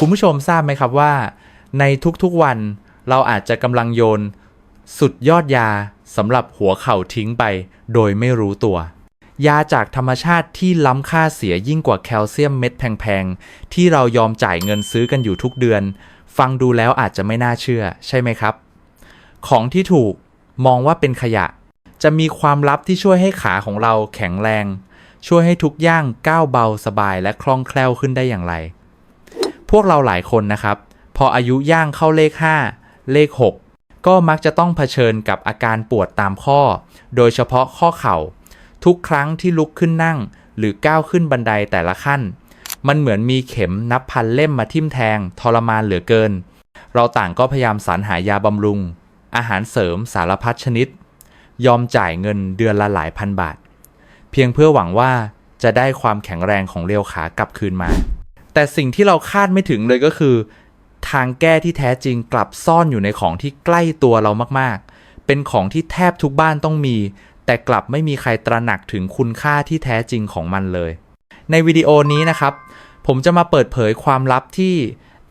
คุณผู้ชมทราบไหมครับว่า ในทุกๆวันเราอาจจะกำลังโยน สุดยอดยาสำหรับหัวเข่าทิ้งไป โดยไม่รู้ตัว ยาจากธรรมชาติที่ล้ำค่าเสียยิ่งกว่าแคลเซียมเม็ดแพงๆ ที่เรายอมจ่ายเงินซื้อกันอยู่ทุกเดือน ฟังดูแล้วอาจจะไม่น่าเชื่อ ใช่ไหมครับ ของที่ถูกมองว่าเป็นขยะ จะมีความลับที่ช่วยให้ขาของเราแข็งแรง ช่วยให้ทุกย่างก้าวเบาสบายและคล่องแคล่วขึ้นได้อย่างไร พวกเราหลายคนนะครับ พออายุย่างเข้าเลข 5 เลข 6 ก็มักจะต้องเผชิญกับอาการปวดตามข้อ โดยเฉพาะข้อเข่า ทุกครั้งที่ลุกขึ้นนั่ง หรือก้าวขึ้นบันไดแต่ละขั้น มันเหมือนมีเข็มนับพันเล่มมาทิ่มแทง ทรมานเหลือเกิน เราต่างก็พยายามสรรหายาบำรุง อาหารเสริมสารพัดชนิด ยอมจ่ายเงินเดือนละหลายพันบาท เพียงเพื่อหวังว่าจะได้ความแข็งแรงของเรียวขากลับคืนมา แต่สิ่งที่เราคาดไม่ถึงเลยก็คือ ทางแก้ที่แท้จริงกลับซ่อนอยู่ในของที่ใกล้ตัวเรามากๆ เป็นของที่แทบทุกบ้านต้องมี แต่กลับไม่มีใครตระหนักถึงคุณค่าที่แท้จริงของมันเลย ในวิดีโอนี้นะครับ ผมจะมาเปิดเผยความลับที่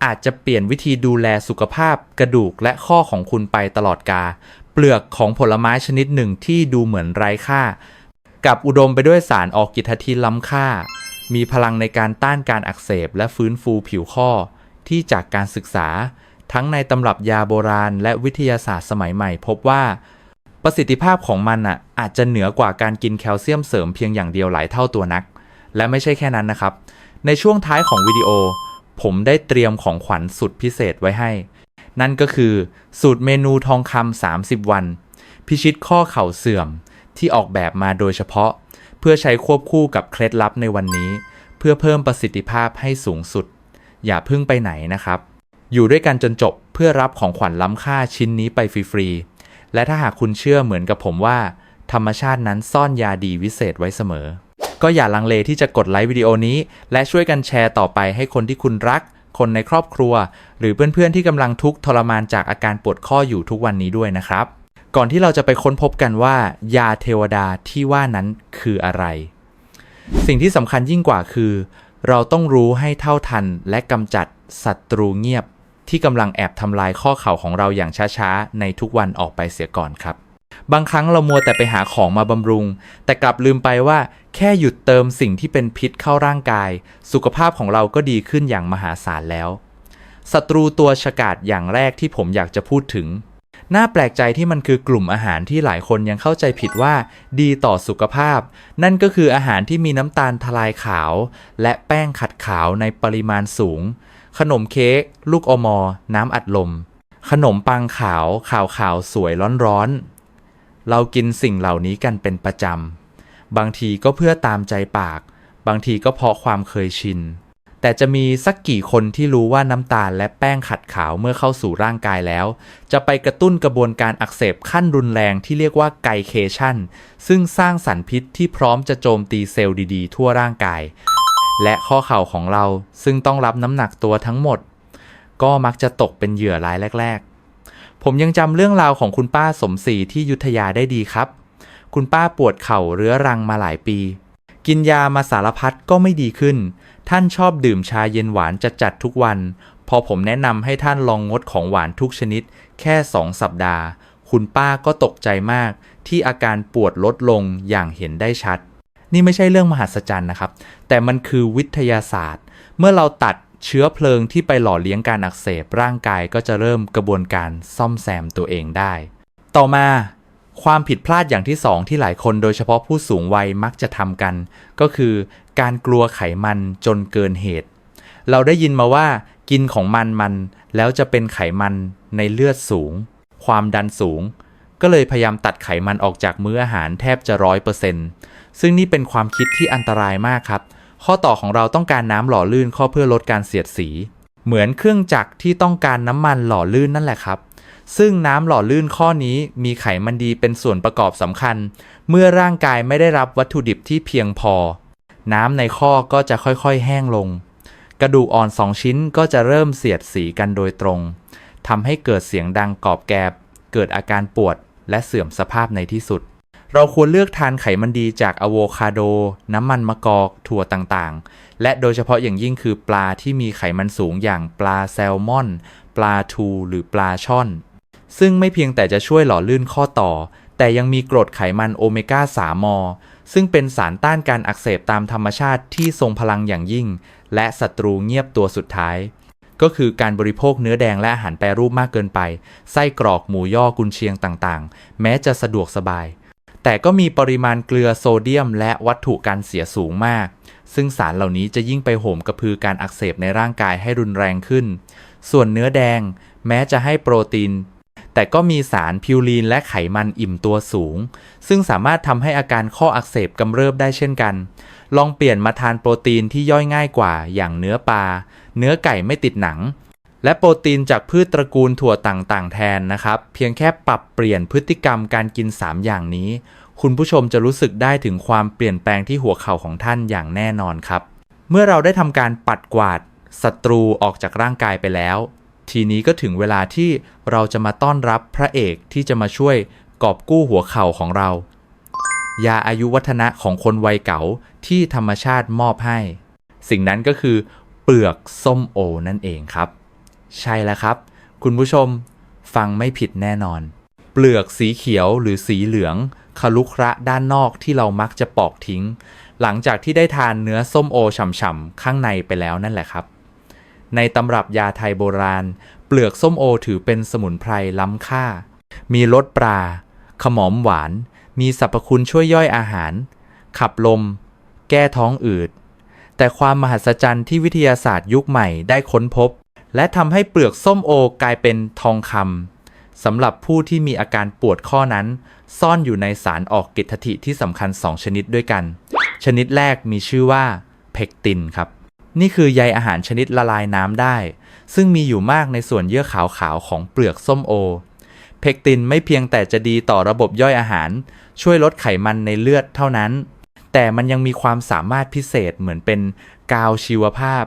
อาจจะเปลี่ยนวิธีดูแลสุขภาพกระดูกและข้อของคุณไปตลอดกาลเปลือกของผลไม้ชนิดหนึ่งที่ดูเหมือนไร้ค่า กับอุดมไปด้วยสารออกกิททินล้ำค่า มีพลังในการต้านการอักเสบและฟื้นฟูผิวข้อ ที่จากการศึกษา ทั้งในตำรับยาโบราณ และวิทยาศาสตร์สมัยใหม่ พบว่า ประสิทธิภาพของมันอะอาจจะเหนือกว่าการกินแคลเซียมเสริมเพียงอย่างเดียวหลายเท่าตัวนัก และไม่ใช่แค่นั้นนะครับ ในช่วงท้ายของวิดีโอ ผมได้เตรียมของขวัญสุดพิเศษไว้ให้ นั่นก็คือ สูตรเมนูทองคำ30 วัน พิชิตข้อเข่าเสื่อมที่ออกแบบมาโดยเฉพาะ พื่อใช้ควบคู่กับเคล็ดลับในวันนี้ เพื่อเพิ่มประสิทธิภาพให้สูงสุด อย่าเพิ่งไปไหนนะครับ อยู่ด้วยกันจนจบเพื่อรับของขวัญล้ำค่าชิ้นนี้ไปฟรีๆและถ้าหากคุณเชื่อเหมือนกับผมว่า ธรรมชาตินั้นซ่อนยาดีวิเศษไว้เสมอ ก็อย่าลังเลที่จะกดไลค์วิดีโอนี้ และช่วยกันแชร์ต่อไปให้คนที่คุณรัก คนในครอบครัว หรือเพื่อนๆที่กำลังทุกข์ทรมานจากอาการปวดข้ออยู่ทุกวันนี้ด้วยนะครับ ก่อนที่เราจะไปค้นพบกันว่า ยาเทวดาที่ว่านั้นคืออะไร สิ่งที่สำคัญยิ่งกว่าคือ เราต้องรู้ให้เท่าทันและกำจัดศัตรูเงียบ ที่กำลังแอบทำลายข้อเข่าของเราอย่างช้าๆ ในทุกวันออกไปเสียก่อนครับบางครั้งเรามัวแต่ไปหาของมาบำรุง แต่กลับลืมไปว่า แค่หยุดเติมสิ่งที่เป็นพิษเข้าร่างกาย สุขภาพของเราก็ดีขึ้นอย่างมหาศาลแล้วศัตรูตัวฉกาจอย่างแรกที่ผมอยากจะพูดถึง น่าแปลกใจที่มันคือกลุ่มอาหารที่หลายคนยังเข้าใจผิดว่า ดีต่อสุขภาพ นั่นก็คืออาหารที่มีน้ำตาลทลายขาว และแป้งขัดขาวในปริมาณสูง ขนมเค้กลูกอมอ น้ำอัดลม ขนมปังขาวขาวขาวสวยร้อนๆ เรากินสิ่งเหล่านี้กันเป็นประจำบางทีก็เพื่อตามใจปาก บางทีก็เพราะความเคยชิน แต่จะมีสักกี่คนที่รู้ว่าน้ำตาลและแป้งขัดขาวเมื่อเข้าสู่ร่างกายแล้ว จะไปกระตุ้นกระบวนการอักเสบขั้นรุนแรงที่เรียกว่าไกเคชันซึ่งสร้างสารพิษที่พร้อมจะโจมตีเซลล์ดีๆ ทั่วร่างกาย และข้อเข่าของเราซึ่งต้องรับน้ำหนักตัวทั้งหมด ก็มักจะตกเป็นเหยื่อรายแรก ๆ ผมยังจำเรื่องราวของคุณป้าสมศรีที่ยุทธยาได้ดีครับ คุณป้าปวดเข่าเรื้อรังมาหลายปี กินยามาสารพัดก็ไม่ดีขึ้น ท่านชอบดื่มชาเย็นหวานจัดๆทุกวัน พอผมแนะนำให้ท่านลองงดของหวานทุกชนิด แค่สองสัปดาห์ คุณป้าก็ตกใจมาก ที่อาการปวดลดลงอย่างเห็นได้ชัด นี่ไม่ใช่เรื่องมหัศจรรย์นะครับ แต่มันคือวิทยาศาสตร์ เมื่อเราตัดเชื้อเพลิงที่ไปหล่อเลี้ยงการอักเสบร่างกายก็จะเริ่มกระบวนการซ่อมแซมตัวเองได้ ต่อมา ความผิดพลาดอย่างที่สองที่หลายคนโดยเฉพาะผู้สูงวัยมักจะทำกัน ก็คือการกลัวไขมันจนเกินเหตุ เราได้ยินมาว่ากินของมันมัน แล้วจะเป็นไขมันในเลือดสูง ความดันสูง ก็เลยพยายามตัดไขมันออกจากมื้ออาหารแทบจะร้อยเปอร์เซ็นต์ซึ่งนี่เป็นความคิดที่อันตรายมากครับ ข้อต่อของเราต้องการน้ำหล่อลื่นข้อเพื่อลดการเสียดสี เหมือนเครื่องจักรที่ต้องการน้ำมันหล่อลื่นนั่นแหละครับ ซึ่งน้ำหล่อลื่นข้อนี้มีไขมันดีเป็นส่วนประกอบสำคัญ เมื่อร่างกายไม่ได้รับวัตถุดิบที่เพียงพอ น้ำในข้อก็จะค่อยๆแห้งลง กระดูกอ่อนสองชิ้นก็จะเริ่มเสียดสีกันโดยตรงทำให้เกิดเสียงดังกรอบแกรบเกิดอาการปวดและเสื่อมสภาพในที่สุด เราควรเลือกทานไขมันดีจากอะโวคาโด น้ำมันมะกอกถั่วต่างๆ และโดยเฉพาะอย่างยิ่งคือปลาที่มีไขมันสูงอย่างปลาแซลมอน ปลาทูหรือปลาช่อน ซึ่งไม่เพียงแต่จะช่วยหล่อลื่นข้อต่อ แต่ยังมีกรดไขมันโอเมก้า 3มอซึ่งเป็นสารต้านการอักเสบตามธรรมชาติที่ทรงพลังอย่างยิ่ง และศัตรูเงียบตัวสุดท้าย ก็คือการบริโภคเนื้อแดงและอาหารแปรรูปมากเกินไป ไส้กรอกหมูย่อกุนเชียงต่างๆ แม้จะสะดวกสบาย แต่ก็มีปริมาณเกลือโซเดียม และวัตถุการเสียสูงมาก ซึ่งสารเหล่านี้จะยิ่งไปโหมกระพือการอักเสบในร่างกายให้รุนแรงขึ้น ส่วนเนื้อแดง แม้จะให้โปรตีน แต่ก็มีสารพิวรีนและไขมันอิ่มตัวสูง ซึ่งสามารถทำให้อาการข้ออักเสบกำเริบได้เช่นกัน ลองเปลี่ยนมาทานโปรตีนที่ย่อยง่ายกว่าอย่างเนื้อปลา เนื้อไก่ไม่ติดหนัง และโปรตีนจากพืชตระกูลถั่วต่างๆ แทนนะครับ เพียงแค่ปรับเปลี่ยนพฤติกรรมการกิน 3 อย่างนี้ คุณผู้ชมจะรู้สึกได้ถึงความเปลี่ยนแปลงที่หัวเข่าของท่านอย่างแน่นอนครับ เมื่อเราได้ทำการปัดกวาดศัตรูออกจากร่างกายไปแล้ว ทีนี้ก็ถึงเวลาที่เราจะมาต้อนรับพระเอกที่จะมาช่วยกอบกู้หัวเข่าของเรา ยาอายุวัฒนะของคนวัยเก่าที่ธรรมชาติมอบให้ สิ่งนั้นก็คือเปลือกส้มโอนั่นเองครับ ใช่แล้วครับ คุณผู้ชมฟังไม่ผิดแน่นอน เปลือกสีเขียวหรือสีเหลืองคลุคระด้านนอกที่เรามักจะปอกทิ้ง หลังจากที่ได้ทานเนื้อส้มโอฉ่ำๆข้างในไปแล้วนั่นแหละครับ ในตำรับยาไทยโบราณ เปลือกส้มโอถือเป็นสมุนไพรล้ำค่า มีรสปลา ขมอมหวาน มีสรรพคุณช่วยย่อยอาหาร ขับลม แก้ท้องอืด แต่ความมหัศจรรย์ที่วิทยาศาสตร์ยุคใหม่ได้ค้นพบ และทำให้เปลือกส้มโอกลายเป็นทองคำสำหรับผู้ที่มีอาการปวดข้อนั้น ซ่อนอยู่ในสารออกฤทธิที่สำคัญ 2 ชนิดด้วยกัน ชนิดแรกมีชื่อว่าเพกตินครับ นี่คือใยอาหารชนิดละลายน้ำได้ ซึ่งมีอยู่มากในส่วนเยื่อขาวๆของเปลือกส้มโอ เพกตินไม่เพียงแต่จะดีต่อระบบย่อยอาหาร ช่วยลดไขมันในเลือดเท่านั้น แต่มันยังมีความสามารถพิเศษเหมือนเป็นกาวชีวภาพ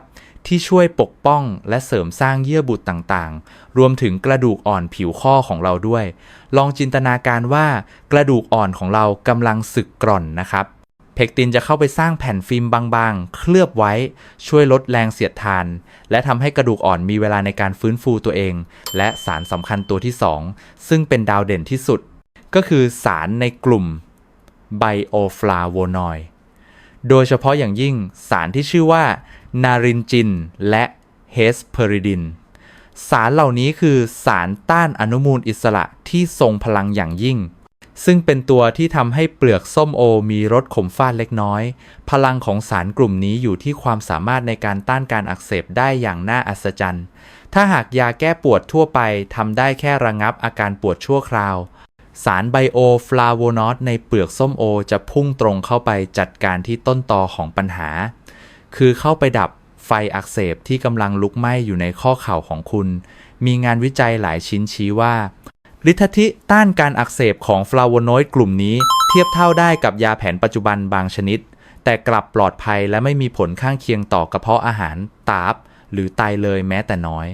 ที่ช่วยปกป้องและเสริมสร้างเยื่อบุต่างๆ รวมถึงกระดูกอ่อนผิวข้อของเราด้วย ลองจินตนาการว่ากระดูกอ่อนของเรากำลังสึกกร่อนนะครับ เพกตินจะเข้าไปสร้างแผ่นฟิล์มบางๆ เคลือบไว้ช่วยลดแรงเสียดทาน และทำให้กระดูกอ่อนมีเวลาในการฟื้นฟูตัวเอง และสารสำคัญตัวที่ 2 ซึ่งเป็นดาวเด่นที่สุด ก็คือสารในกลุ่มไบโอฟลาโวนอยด์โดยเฉพาะอย่างยิ่งสารที่ชื่อว่านารินจินและเฮสเพอริดิน สารเหล่านี้คือสารต้านอนุมูลอิสระที่ทรงพลังอย่างยิ่ง ซึ่งเป็นตัวที่ทำให้เปลือกส้มโอมีรสขมฟาดเล็กน้อย พลังของสารกลุ่มนี้อยู่ที่ความสามารถในการต้านการอักเสบได้อย่างน่าอัศจรรย์ ถ้าหากยาแก้ปวดทั่วไปทำได้แค่ระงับอาการปวดชั่วคราว สารไบโอฟลาโวนอสในเปลือกส้มโอจะพุ่งตรงเข้าไปจัดการที่ต้นตอของปัญหา คือเข้าไปดับไฟอักเสบที่กำลังลุกไหม้อยู่ในข้อเข่าของคุณ มีงานวิจัยหลายชิ้นชี้ว่า ฤทธิต้านการอักเสบของฟลาโวนอยด์กลุ่มนี้เทียบเท่าได้กับยาแผนปัจจุบันบางชนิด แต่กลับปลอดภัยและไม่มีผลข้างเคียงต่อกระเพาะอาหาร ตาบ หรือไตเลยแม้แต่น้อย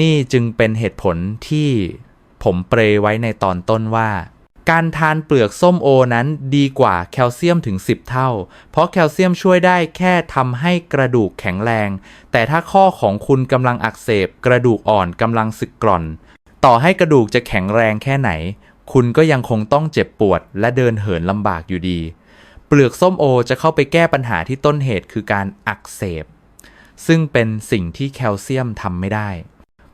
นี่จึงเป็นเหตุผลที่ผมเปรยไว้ในตอนต้นว่า การทานเปลือกส้มโอนั้นดีกว่าแคลเซียมถึง 10 เท่า เพราะแคลเซียมช่วยได้แค่ทำให้กระดูกแข็งแรง แต่ถ้าข้อของคุณกำลังอักเสบ กระดูกอ่อนกำลังสึกกร่อน ต่อให้กระดูกจะแข็งแรงแค่ไหน คุณก็ยังคงต้องเจ็บปวดและเดินเหินลำบากอยู่ดี เปลือกส้มโอจะเข้าไปแก้ปัญหาที่ต้นเหตุคือการอักเสบ ซึ่งเป็นสิ่งที่แคลเซียมทำไม่ได้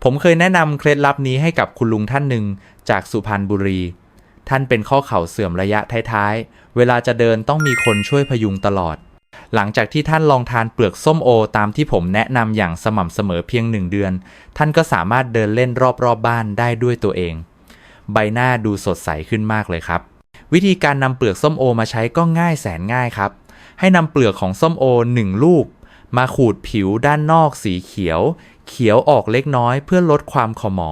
ผมเคยแนะนำเคล็ดลับนี้ให้กับคุณลุงท่านหนึ่งจากสุพรรณบุรี ท่านเป็นข้อเข่าเสื่อมระยะท้ายๆ เวลาจะเดินต้องมีคนช่วยพยุงตลอด หลังจากที่ท่านลองทานเปลือกส้มโอตามที่ผมแนะนำอย่างสม่ำเสมอเพียงหนึ่งเดือน ท่านก็สามารถเดินเล่นรอบๆบบ้านได้ด้วยตัวเอง ใบหน้าดูสดใสขึ้นมากเลยครับ วิธีการนำเปลือกส้มโอมาใช้ก็ง่ายแสนง่ายครับ ให้นำเปลือกของส้มโอหนึ่งลูก มาขูดผิวด้านนอกสีเขียว เขียวออกเล็กน้อยเพื่อลดความขมอ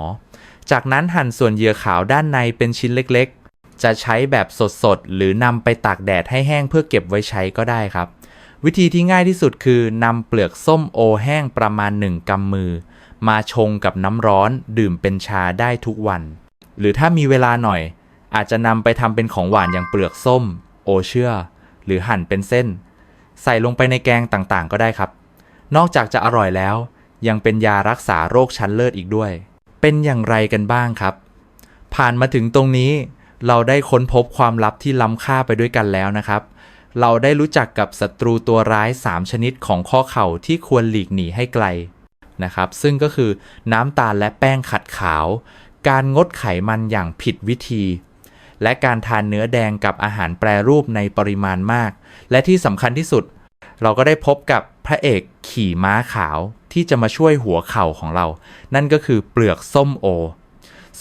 จากนั้นหั่นส่วนเยื่อขาวด้านในเป็นชิ้นเล็กๆ จะใช้แบบสดๆหรือนำไปตากแดดให้แห้งเพื่อเก็บไว้ใช้ก็ได้ครับ วิธีที่ง่ายที่สุดคือนำเปลือกส้มโอแห้งประมาณ 1 กำมือ มาชงกับน้ำร้อนดื่มเป็นชาได้ทุกวัน หรือถ้ามีเวลาหน่อย อาจจะนำไปทำเป็นของหวานอย่างเปลือกส้ม โอเชื่อ หรือหั่นเป็นเส้น ใส่ลงไปในแกงต่างๆ ก็ได้ครับ นอกจากจะอร่อยแล้ว ยังเป็นยารักษาโรคชั้นเลิศอีกด้วย เป็นอย่างไรกันบ้างครับ ผ่านมาถึงตรงนี้ เราได้ค้นพบความลับที่ล้ำค่าไปด้วยกันแล้วนะครับ เราได้รู้จักกับศัตรูตัวร้าย 3 ชนิดของข้อเข่าที่ควรหลีกหนีให้ไกลนะครับ ซึ่งก็คือน้ำตาลและแป้งขัดขาว การงดไขมันอย่างผิดวิธี และการทานเนื้อแดงกับอาหารแปรรูปในปริมาณมาก และที่สำคัญที่สุด เราก็ได้พบกับพระเอกขี่ม้าขาวที่จะมาช่วยหัวเข่าของเรา นั่นก็คือเปลือกส้มโอ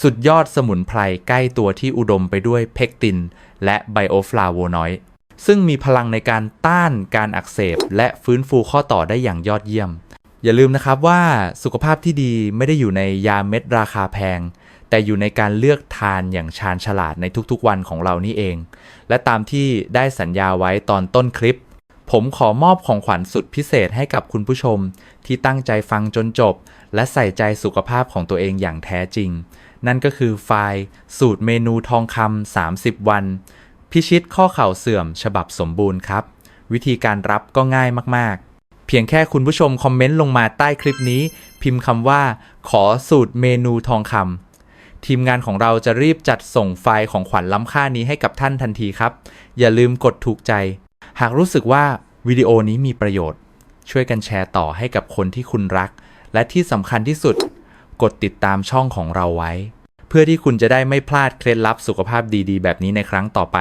สุดยอดสมุนไพรใกล้ตัวที่อุดมไปด้วยเพกติน และไบโอฟลาโวนอยด์ ซึ่งมีพลังในการต้านการอักเสบ และฟื้นฟูข้อต่อได้อย่างยอดเยี่ยม อย่าลืมนะครับว่าสุขภาพที่ดีไม่ได้อยู่ในยาเม็ดราคาแพง แต่อยู่ในการเลือกทานอย่างชาญฉลาดในทุกๆวันของเรานี่เอง และตามที่ได้สัญญาไว้ตอนต้นคลิป ผมขอมอบของขวัญสุดพิเศษให้กับคุณผู้ชม ที่ตั้งใจฟังจนจบ และใส่ใจสุขภาพของตัวเองอย่างแท้จริง นั่นก็คือไฟล์ สูตรเมนูทองคำ30 วัน พิชิตข้อเข่าเสื่อมฉบับสมบูรณ์ครับ วิธีการรับก็ง่ายมากๆ เพียงแค่คุณผู้ชมคอมเมนต์ลงมาใต้คลิปนี้ พิมพ์คำว่า ขอสูตรเมนูทองคำทีมงานของเราจะรีบจัดส่งไฟล์ของขวัญล้ำค่านี้ให้กับท่านทันทีครับ อย่าลืมกดถูกใจ หากรู้สึกว่าวิดีโอนี้มีประโยชน์ ช่วยกันแชร์ต่อให้กับคนที่คุณรัก และที่สำคัญที่สุด กดติดตามช่องของเราไว้ เพื่อที่คุณจะได้ไม่พลาดเคล็ดลับสุขภาพดีๆ แบบนี้ในครั้งต่อไป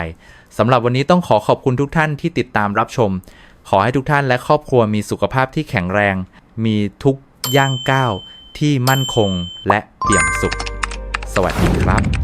สำหรับวันนี้ต้องขอขอบคุณทุกท่านที่ติดตามรับชม ขอให้ทุกท่านและครอบครัวมีสุขภาพที่แข็งแรง มีทุกย่างก้าวที่มั่นคงและเปี่ยมสุข สวัสดีครับ